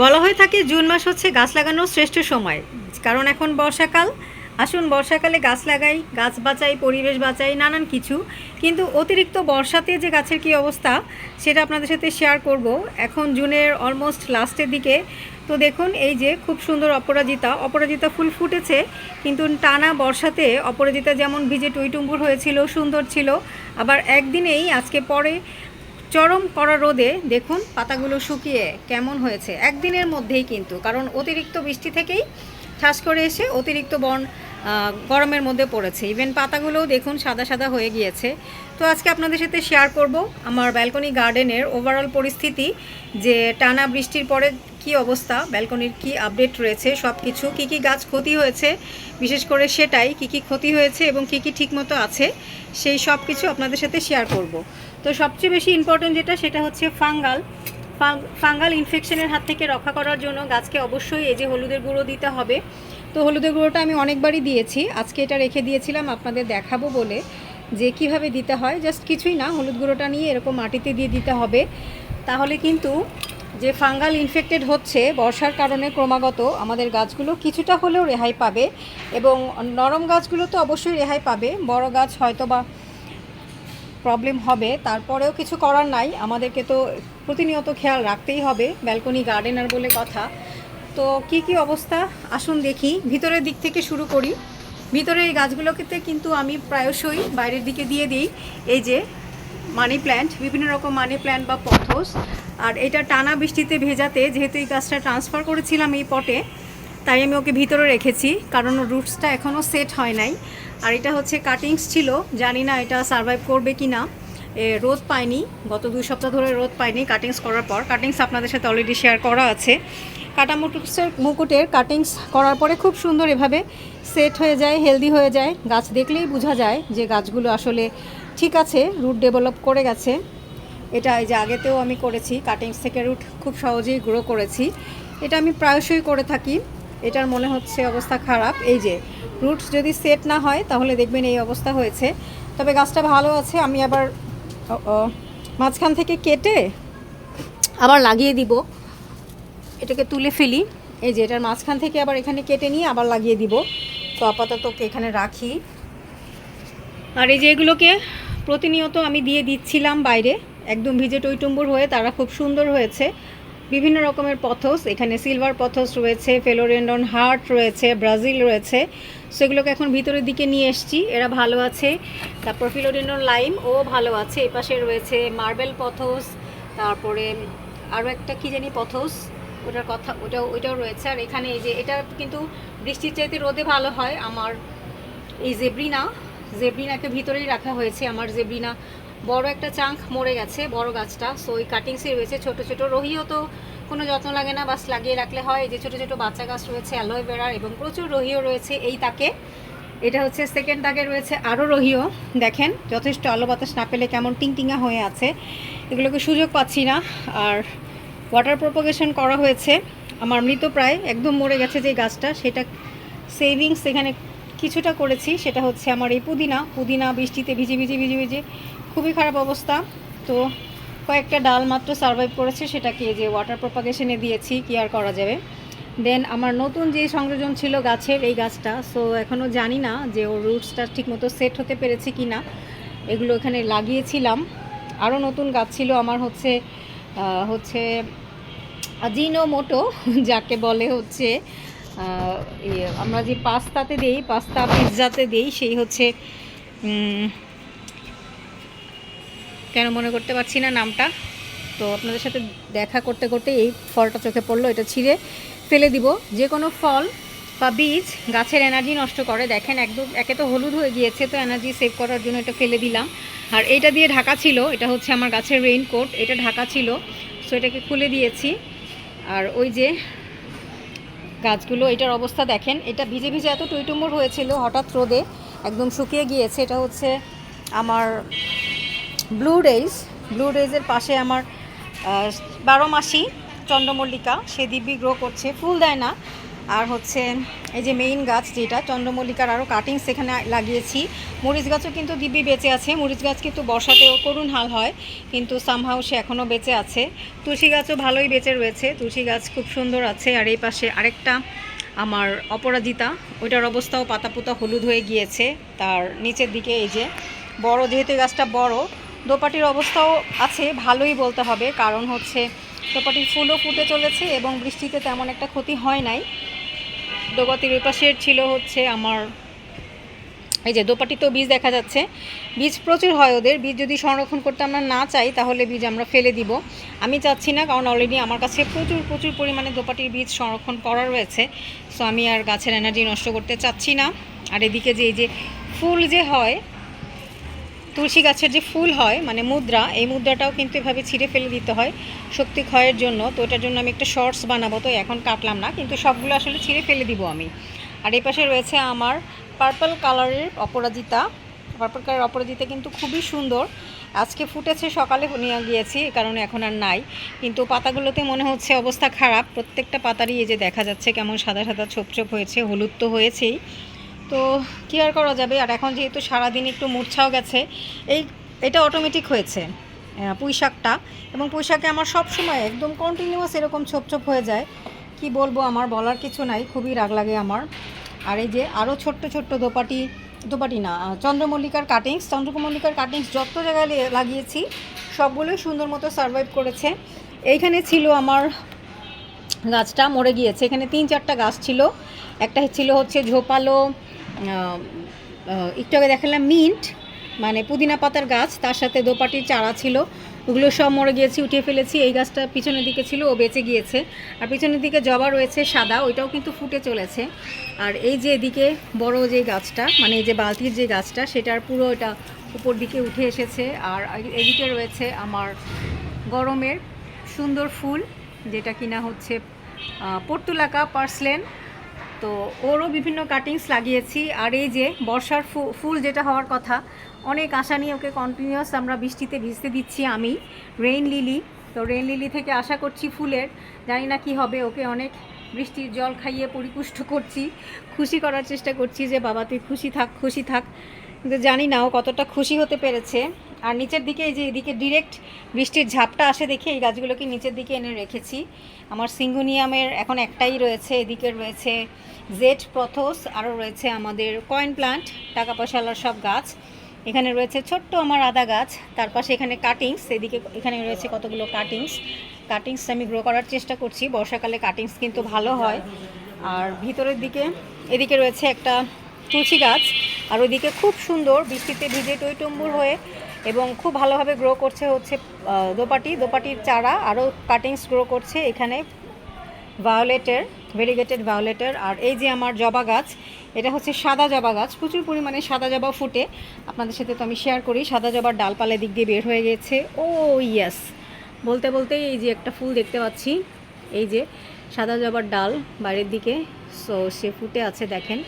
বলা হয়ে থাকে জুন মাস হচ্ছে গাছ লাগানোর শ্রেষ্ঠ সময়। কারণ এখন বর্ষাকাল। আসুন বর্ষাকালে গাছ লাগাই, গাছ বাঁচাই, পরিবেশ বাঁচাই, নানান কিছু। কিন্তু অতিরিক্ত বর্ষাতে যে গাছের কী অবস্থা, সেটা আপনাদের সাথে শেয়ার করব। এখন জুনের অলমোস্ট লাস্টের দিকে। তো দেখুন, এই যে খুব সুন্দর অপরাজিতা। অপরাজিতা ফুল ফুটেছে, কিন্তু টানা বর্ষাতে অপরাজিতা যেমন ভিজে টুইটুম্বুর হয়েছিল, সুন্দর ছিল। আবার একদিনেই, আজকে পরে চরম করা রোদে দেখুন পাতাগুলো শুকিয়ে কেমন হয়েছে। একদিনের মধ্যেই কিন্তু, কারণ অতিরিক্ত বৃষ্টি থেকেই ঠাস করে এসে অতিরিক্ত বন গরমের মধ্যে পড়েছে। ইভেন পাতাগুলোও দেখুন সাদা সাদা হয়ে গিয়েছে। তো আজকে আপনাদের সাথে শেয়ার করব আমার ব্যালকনি গার্ডেনের ওভারঅল পরিস্থিতি, যে টানা বৃষ্টির পরে কি অবস্থা ব্যালকনির কি আপডেট রয়েছে সব কিছু কী কী গাছ ক্ষতি হয়েছে, বিশেষ করে সেটাই, কি কি ক্ষতি হয়েছে এবং কি কি ঠিকমতো আছে, সেই সব কিছু আপনাদের সাথে শেয়ার করব। তো সবচেয়ে বেশি ইম্পর্টেন্ট যেটা, সেটা হচ্ছে ফাঙ্গাল। ফাঙ্গাল ইনফেকশনের হাত থেকে রক্ষা করার জন্য গাছকে অবশ্যই এই যে হলুদের গুঁড়ো দিতে হবে। তো হলুদের গুঁড়োটা আমি অনেকবারই দিয়েছি। আজকে এটা রেখে দিয়েছিলাম আপনাদের দেখাবো বলে যে কীভাবে দিতে হয়। জাস্ট কিছুই না, হলুদ গুঁড়োটা নিয়ে এরকম মাটিতে দিয়ে দিতে হবে। তাহলে কিন্তু যে ফাঙ্গাল ইনফেক্টেড হচ্ছে, বর্ষার কারণে ক্রমাগত আমাদের গাছগুলো কিছুটা হলেও রেহাই পাবে এবং নরম গাছগুলো তো অবশ্যই রেহাই পাবে। বড় গাছ হয়তো বা প্রবলেম হবে, তারপরেও কিছু করার নাই। আমাদেরকে তো প্রতিনিয়ত খেয়াল রাখতেই হবে ব্যালকনি গার্ডেনার বলে কথা। তো কি কি অবস্থা? আসুন দেখি। ভিতরের দিক থেকে শুরু করি। ভিতরে এই গাছগুলোকে কিন্তু আমি প্রায়শই বাইরের দিকে দিয়ে দিই। এই যে মানি প্ল্যান্ট বিভিন্ন রকম মানি প্ল্যান্ট বা পথস আর এটা টানা বৃষ্টিতে ভেজাতে, যেহেতু এই গাছটা ট্রান্সফার করেছিলাম এই পটে, তাই আমি ওকে ভিতরে রেখেছি। কারণ রুটসটা এখনও সেট হয় নাই। আর এটা হচ্ছে কাটিংস ছিল জানি না এটা সার্ভাইভ করবে কি না এ, রোদ পায়নি গত দুই সপ্তাহ ধরে রোদ পায়নি কাটিংস করার পর। কাটিংস আপনাদের সাথে অলরেডি শেয়ার করা আছে। কাটা মুকুটের মুকুটের কাটিংস করার পরে খুব সুন্দর এভাবে সেট হয়ে যায় হেলদি হয়ে যায়। গাছ দেখলেই বোঝা যায় যে গাছগুলো আসলে ঠিক আছে রুট ডেভেলপ করে গেছে। এটা এই যে আগেতেও আমি করেছি কাটিংস থেকে রুট খুব সহজেই গ্রো করেছি। এটা আমি প্রায়শই করে থাকি। এটার মনে হচ্ছে অবস্থা খারাপ। এই যে রুটস যদি সেট না হয়, তাহলে দেখবেন এই অবস্থা হয়েছে। তবে গাছটা ভালো আছে, আমি আবার মাঝখান থেকে কেটে আবার লাগিয়ে দিব। এটাকে তুলে ফেলি। এই যে, এটার মাঝখান থেকে আবার এখানে কেটে নিয়ে আবার লাগিয়ে দিব। তো আপাতত এখানে রাখি। আর এই যে, এগুলোকে প্রতিনিয়ত আমি দিয়ে দিচ্ছিলাম বাইরে। একদম ভিজে টইটুম্বুর হয়ে, তারা খুব সুন্দর হয়েছে। বিভিন্ন রকমের পথস। এখানে সিলভার পথস রয়েছে ফেলোরেন্ডন হার্ট রয়েছে ব্রাজিল রয়েছে। সেগুলোকে এখন ভিতরের দিকে নিয়ে এসছি। এরা ভালো আছে। তারপর ফিলোডেন্ডন লাইম ও ভালো আছে। এপাশে রয়েছে মার্বেল পথস। তারপরে আরও একটা কী জানি পথস? ওটার কথা, ওটাও, ওইটাও রয়েছে। আর এখানে এই যে, এটা কিন্তু বৃষ্টির চাইতে রোদে ভালো হয়। আমার এই জেব্রিনা জেব্রিনাকে ভিতরেই রাখা হয়েছে। আমার জেব্রিনা বড় একটা চাঙ্ক মরে গেছে, বড় গাছটা। সো ওই কাটিংসই রয়েছে ছোট ছোট। রহিও তো কোনো যত্ন লাগে না, বাস লাগিয়ে রাখলে হয়। যে ছোট ছোট বাচ্চা গাছ রয়েছে অ্যালোভেরার এবং প্রচুর রহিও রয়েছে এই তাকে। এটা হচ্ছে সেকেন্ড তাকে রয়েছে আরও রহিও দেখেন, যথেষ্ট আলো বাতাস না পেলে কেমন টিংটিঙা হয়ে আছে। এগুলোকে সুযোগ পাচ্ছি না। আর ওয়াটার প্রপোগেশন করা হয়েছে। আমার মৃত প্রায় একদম মরে গেছে যে গাছটা, সেটা সেভিংস এখানে কিছুটা করেছি। সেটা হচ্ছে আমার এই পুদিনা। পুদিনা বৃষ্টিতে ভিজে ভিজে ভিজে ভিজে খুবই খারাপ অবস্থা। তো কয়েকটা ডাল মাত্র সার্ভাইভ করেছে, সেটাকে যে ওয়াটার প্রপাগেশনে দিয়েছি, কি আর করা যাবে? দেন আমার নতুন যে সংযোজন ছিল গাছের, এই গাছটা সো এখনও জানি না যে ওর রুটসটা ঠিকমতো সেট হতে পেরেছে কি না এগুলো এখানে লাগিয়েছিলাম। আরও নতুন গাছ ছিল, আমার হচ্ছে হচ্ছে আজিনো মোটো যাকে বলে হচ্ছে আমরা যে পাস্তাতে দেই, পাস্তা পিৎজাতে দেই, সেই হচ্ছে কেন মনে করতে পারছি না নামটা। তো আপনাদের সাথে দেখা করতে করতে এই ফলটা চোখে পড়ল, এটা ছিঁড়ে ফেলে দিব। যে কোনো ফল বা বীজ গাছের এনার্জি নষ্ট করে। দেখেন একদম, একে তো হলুদ হয়ে গিয়েছে, তো এনার্জি সেভ করার জন্য এটা ফেলে দিলাম। আর এটা দিয়ে ঢাকা ছিল, এটা হচ্ছে আমার গাছের রেইনকোট এটা ঢাকা ছিল। সো এটাকে খুলে দিয়েছি। আর ওই যে গাছগুলো, এটার অবস্থা দেখেন, এটা ভিজে ভিজে এত টইটুমুর হয়েছিল, হঠাৎ রোদে একদম শুকিয়ে গিয়েছে। এটা হচ্ছে আমার ব্লু ডেইজ ব্লু ডেইজের পাশে আমার বারো মাসি চন্দ্রমল্লিকা, সে দিব্যি গ্রো করছে, ফুল দেয় না। আর হচ্ছে এই যে মেইন গাছ যেটা, চন্দ্রমল্লিকার আরও কাটিংস এখানে লাগিয়েছি। মরিচ গাছও কিন্তু দিব্যি বেঁচে আছে। মরিচ গাছ কিন্তু বর্ষাতেও করুণ হাল হয়, কিন্তু সামহাও সে এখনও বেঁচে আছে। তুলসী গাছও ভালোই বেঁচে রয়েছে। তুলসী গাছ খুব সুন্দর আছে। আর এই পাশে আরেকটা আমার অপরাজিতা, ওইটার অবস্থাও পাতা পোতা হলুদ হয়ে গিয়েছে। তার নিচের দিকে এই যে বড়, যেহেতু গাছটা বড় দোপাটির অবস্থাও আছে, ভালোই বলতে হবে। কারণ হচ্ছে দোপাটির ফুলও ফুটে চলেছে এবং বৃষ্টিতে তেমন একটা ক্ষতি হয় নাই। দোপাতির ওই পাশের ছিল হচ্ছে আমার, এই যে দোপাটিতেও বীজ দেখা যাচ্ছে। বীজ প্রচুর হয় ওদের। বীজ যদি সংরক্ষণ করতে আমরা না চাই, তাহলে বীজ আমরা ফেলে দিব। আমি চাচ্ছি না, কারণ অলরেডি আমার কাছে প্রচুর প্রচুর পরিমাণে দোপাটির বীজ সংরক্ষণ করা রয়েছে। সো আমি আর গাছের এনার্জি নষ্ট করতে চাচ্ছি না। আর এদিকে যে, এই যে ফুল যে হয় তুলসী গাছের যে ফুল হয় মানে মুদ্রা, এই মুদ্রাটাও কিন্তু এভাবে ছিঁড়ে ফেলে দিতে হয় শক্তি ক্ষয়ের জন্য। তো এটার জন্য আমি একটা শর্টস বানাবো, তো এখন কাটলাম না, কিন্তু সবগুলো আসলে ছিঁড়ে ফেলে দিব আমি। আর এই পাশে রয়েছে আমার পার্পল কালারের অপরাজিতা। পার্পল কালারের অপরাজিতা কিন্তু খুবই সুন্দর। আজকে ফুটেছে, সকালে নিয়ে গিয়েছি কারণে এখন আর নাই। কিন্তু পাতাগুলোতে মনে হচ্ছে অবস্থা খারাপ। প্রত্যেকটা পাতারই এই যে দেখা যাচ্ছে, কেমন সাদা সাদা ছোপ ছোপ হয়েছে, হলুদ তো হয়েছেই। তো কী আর করা যাবে? আর এখন যেহেতু সারাদিন একটু মূর্ছাও গেছে এই এটা অটোমেটিক হয়েছে আহ, পুঁই শাকটা এবং পুঁই শাকে আমার সব সময় একদম কন্টিনিউয়াস এরকম ছোপ ছোপ হয়ে যায়। কি বলব আমার বলার কিছু নাই খুবই রাগ লাগে আমার। আর এই যে আরও ছোট্ট ছোট্ট দোপাটি দোপাটি না চন্দ্রমল্লিকার কাটিংস চন্দ্রমল্লিকার কাটিংস যত জায়গায় লাগিয়েছি সবগুলোই সুন্দর মতো সার্ভাইভ করেছে। এইখানে ছিল আমার গাছটা মরে গিয়েছে। এখানে তিন চারটা গাছ ছিল। একটা ছিল হচ্ছে ঝোপালো একটু আগে দেখালাম মিন্ট মানে পুদিনা পাতার গাছ, তার সাথে দোপাটির চারা ছিল। ওগুলো সব মরে গিয়েছি, উঠিয়ে ফেলেছি। এই গাছটা পিছনের দিকে ছিল, ও বেঁচে গিয়েছে। আর পিছনের দিকে জবা রয়েছে, সাদা, ওইটাও কিন্তু ফুটে চলেছে। আর এই যে এদিকে বড় যে গাছটা মানে এই যে বালতির যে গাছটা, সেটার পুরো এটা উপর দিকে উঠে এসেছে। আর এদিকে রয়েছে আমার গরমের সুন্দর ফুল, যেটা কিনা হচ্ছে পর্তুলাকা পার্সলেন। তো ওরও বিভিন্ন কাটিংস লাগিয়েছি। আর এই যে বর্ষার ফুল যেটা হওয়ার কথা, অনেক আশা নিয়ে ওকে কন্টিনিউয়াস আমরা বৃষ্টিতে ভিজতে দিচ্ছি আমি। রেইন লিলি তো রেইন লিলি থেকে আশা করছি ফুলের। জানি না কি হবে, ওকে অনেক বৃষ্টির জল খাইয়ে পরিপুষ্ট করছি। খুশি করার চেষ্টা করছি যে, বাবা, তুই খুশি থাক খুশি থাক। কিন্তু জানি না ও কতটা খুশি হতে পেরেছে। আর নিচের দিকে এই যে এদিকে ডিরেক্ট বৃষ্টির ঝাপটা আসে দেখে এই গাছগুলোকে নিচের দিকে এনে রেখেছি। আমার সিঙ্গুনিয়ামের এখন একটাই রয়েছে, এদিকে রয়েছে জেড প্রথোস, আরও রয়েছে আমাদের কয়েন প্লান্ট টাকা পয়সালার সব গাছ। এখানে রয়েছে ছোট্ট আমার আদা গাছ, তার পাশে এখানে কাটিংস এদিকে এখানে রয়েছে কতগুলো কাটিংস কাটিংস আমি গ্রো করার চেষ্টা করছি, বর্ষাকালে কাটিংস কিন্তু ভালো হয়। আর ভিতরের দিকে, এদিকে রয়েছে একটা তুলসী গাছ, আর ওইদিকে খুব সুন্দর বৃষ্টিতে ভিজে টইটম্বুর হয়ে এবং খুব ভালোভাবে গ্রো করছে হচ্ছে দোপাটি। দোপাটির চারা আরও কাটিংস গ্রো করছে এখানে ভায়োলেটের ভেরিগেটেড ভায়োলেটের আর এই যে আমার জবা গাছ, এটা হচ্ছে সাদা জবা গাছ। প্রচুর পরিমাণে সাদা জবা ফুটে। আপনাদের সাথে তো আমি শেয়ার করি, সাদা জবার ডালপালা দিক দিয়ে বের হয়ে গেছে। ও ইয়েস বলতে বলতেই এই যে একটা ফুল দেখতে পাচ্ছি। এই যে সাদা জবার ডাল বাইরের দিকে। সো সে ফুটে আছে, দেখেন।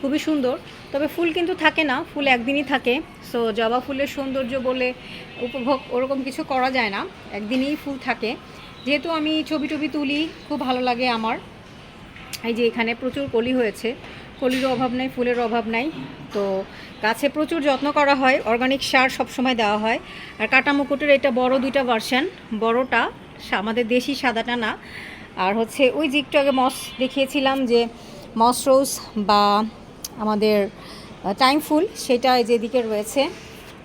খুবই সুন্দর। তবে ফুল কিন্তু থাকে না, ফুল একদিনই থাকে। সো জবা ফুলের সৌন্দর্য বলে উপভোগ ওরকম কিছু করা যায় না, একদিনই ফুল থাকে। যেহেতু আমি ছবি টবি তুলি, খুব ভালো লাগে আমার। এই যে এখানে প্রচুর কলি হয়েছে, কলিরও অভাব নাই ফুলের অভাব নাই। তো গাছে প্রচুর যত্ন করা হয় অর্গানিক সার সবসময় দেওয়া হয়। আর কাটা মুকুটের এটা বড় দুইটা ভার্সন বড়টা আমাদের দেশি সাদাটা না। আর হচ্ছে ওই একটু আগে মস দেখিয়েছিলাম যে মস রোজ বা আমাদের টাইম ফুল সেটা এই যে এদিকে রয়েছে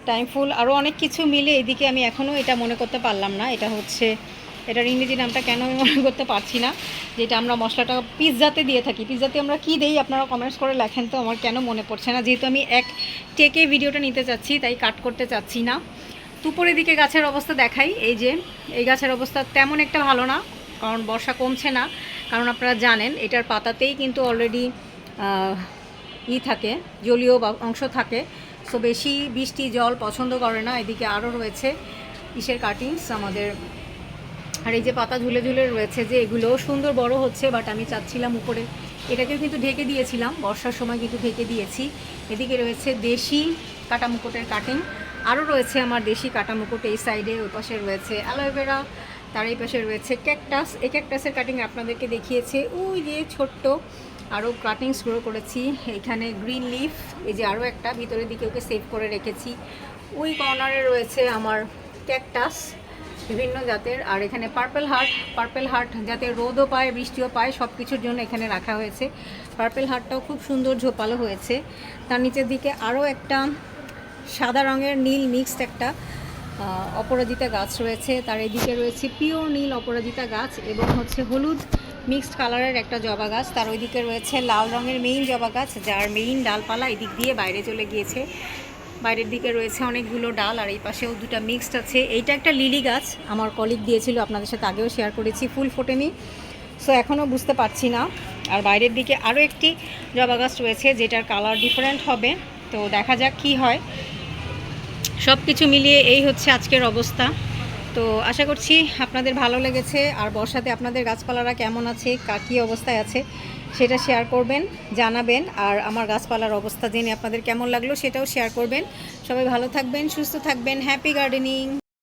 টাইম ফুল আরও অনেক কিছু মিলে এদিকে আমি এখনও এটা মনে করতে পারলাম না। এটা হচ্ছে, এটার ইংরেজি নামটা কেন আমি মনে করতে পারছি না, যেটা আমরা মশলাটা পিৎজাতে দিয়ে থাকি। পিৎজাতে আমরা কী দেই আপনারা কমেন্টস করে লেখেন তো, আমার কেন মনে পড়ছে না। যেহেতু আমি এক টেকে ভিডিওটা নিতে চাচ্ছি, তাই কাট করতে চাচ্ছি না। দুপুরের দিকে গাছের অবস্থা দেখাই, এই যে, এই গাছের অবস্থা তেমন একটা ভালো না, কারণ বর্ষা কমছে না। কারণ আপনারা জানেন, এটার পাতাতেই কিন্তু অলরেডি ই থাকে, জলীয় অংশ থাকে। সো বেশি বৃষ্টি, জল পছন্দ করে না। এদিকে আরও রয়েছে ইসের কাটিংস আমাদের। আর এই যে পাতা ঝুলে ঝুলে রয়েছে যে এগুলোও সুন্দর বড় হচ্ছে বাট আমি চাচ্ছিলাম উপরে। এটাকেও কিন্তু ঢেকে দিয়েছিলাম, বর্ষার সময় কিন্তু ঢেকে দিয়েছি। এদিকে রয়েছে দেশি কাটা মুকুটের কাটিং। আরও রয়েছে আমার দেশি কাটা মুকুট এই সাইডে, ওই পাশে রয়েছে অ্যালোভেরা তার এই পাশে রয়েছে ক্যাকটাস এই ক্যাকটাসের কাটিং আপনাদেরকে দেখিয়েছে। ওই যে ছোট্ট আরও কাটিংস গ্রো করেছি। এখানে গ্রিন লিফ এই যে আরও একটা, ভিতরের দিকে ওকে সেভ করে রেখেছি। ওই কর্নারে রয়েছে আমার ক্যাকটাস বিভিন্ন জাতের। আর এখানে পার্পেল হার্ট পার্পেল হার্ট যাতে রোদও পায়, বৃষ্টিও পায় সব কিছুর জন্য এখানে রাখা হয়েছে। পার্পেল হার্টটাও খুব সুন্দর ঝোপালো হয়েছে। তার নিচের দিকে আরও একটা সাদা রঙের নীল মিক্সড একটা অপরাজিতা গাছ রয়েছে। তার এদিকে রয়েছে পিওর নীল অপরাজিতা গাছ এবং হচ্ছে হলুদ মিক্সড কালারের একটা জবা গাছ। তার ওইদিকে রয়েছে লাল রঙের মেইন জবা গাছ, যার মেইন ডালপালা এদিক দিয়ে বাইরে চলে গিয়েছে। বাইরের দিকে রয়েছে অনেকগুলো ডাল, আর এই পাশেও দুটো মিক্সড আছে। এইটা একটা লিলি গাছ। আমার কলিগ দিয়েছিল, আপনাদের সাথে আগেও শেয়ার করেছি, ফুল ফোটেনি সো এখনও বুঝতে পারছি না। আর বাইরের দিকে আরও একটি জবা গাছ রয়েছে, যেটার কালার ডিফারেন্ট হবে। তো দেখা যাক কি হয়। সব কিছু মিলিয়ে এই হচ্ছে আজকের অবস্থা। তো আশা করছি আপনাদের ভালো লেগেছে। আর বর্ষাতে আপনাদের গাছপালারা কেমন আছে, কী অবস্থায় আছে, সেটা শেয়ার করবেন, জানাবেন। আর আমার গাছপালার অবস্থা জেনে আপনাদের কেমন লাগল, সেটাও শেয়ার করবেন। সবাই ভালো থাকবেন, সুস্থ থাকবেন হ্যাপি গার্ডেনিং